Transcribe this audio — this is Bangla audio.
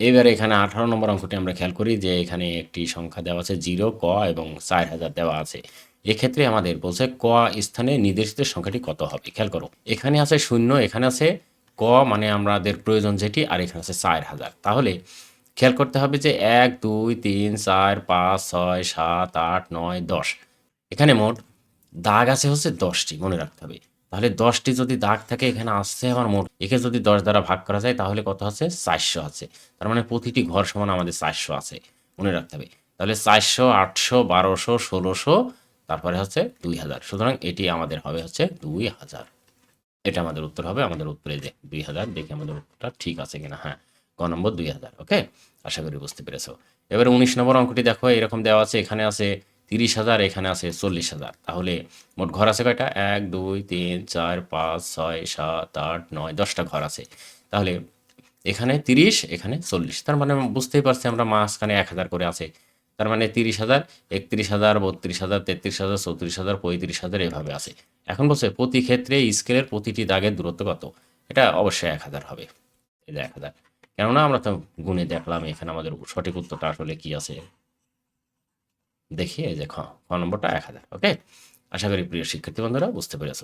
এবারে এখানে আঠারো নম্বর অঙ্কটি আমরা খেয়াল করি যে এখানে একটি সংখ্যা দেওয়া আছে জিরো, ক এবং চার হাজার দেওয়া আছে। এক্ষেত্রে আমাদের বলছে ক স্থানে নির্দেশিত সংখ্যাটি কত হবে? খেয়াল করো, এখানে আছে শূন্য, এখানে আছে ক মানে আমাদের প্রয়োজন যেটি, আর এখানে আছে চার হাজার। তাহলে খেয়াল করতে হবে যে এক, দুই, তিন, চার, পাঁচ, ছয়, সাত, আট, নয়, দশ। এখানে মোট দাগ আছে হচ্ছে দশটি, মনে রাখতে হবে। তাহলে দশটি যদি দাগ থাকে এখানে আসছে আমার মোট, একে যদি দশ দ্বারা ভাগ করা যায় তাহলে কত আছে? চারশো আছে। তার মানে প্রতিটি ঘর সমান আমাদের চারশো আছে। মনে রাখতে হবে। তাহলে চারশো, আটশো, বারোশো, ষোলোশো, তারপরে হচ্ছে দুই হাজার। সুতরাং এটি আমাদের হবে হচ্ছে দুই হাজার। এটা আমাদের উত্তর হবে। আমাদের উত্তরে যে দুই হাজার, দেখে আমাদের উত্তরটা ঠিক আছে কিনা। হ্যাঁ ক নম্বর দুই হাজার, ওকে? আশা করি বুঝতে পেরেছ। এবারে উনিশ নম্বর অঙ্কটি দেখো, এরকম দেওয়া আছে, এখানে আছে তিরিশ হাজার, এখানে আছে চল্লিশ হাজার। তাহলে মোট ঘর আছে কয়টা? এক, দুই, তিন, চার, পাঁচ, ছয়, সাত, আট, নয়, দশটা ঘর আছে। তাহলে এখানে তিরিশ, এখানে চল্লিশ। তার মানে বুঝতেই পারছি আমরা মাঝখানে এক হাজার করে আছে। তার মানে তিরিশ হাজার, একত্রিশ হাজার, বত্রিশ হাজার, তেত্রিশ হাজার, চৌত্রিশ হাজার, পঁয়ত্রিশ হাজার এভাবে আছে। এখন বলছে প্রতি ক্ষেত্রে স্কেলের প্রতিটি দাগের দূরত্ব কত? এটা অবশ্যই এক হাজার হবে। যে এক হাজার। কেননা আমরা তো গুণে দেখলাম এখানে আমাদের সঠিক উত্তরটা আসলে কি আছে। দেখি এই যে খ নম্বরটা এক হাজার ওকে আশা করি প্রিয় শিক্ষার্থী বন্ধুরা, বুঝতে পেরেছ।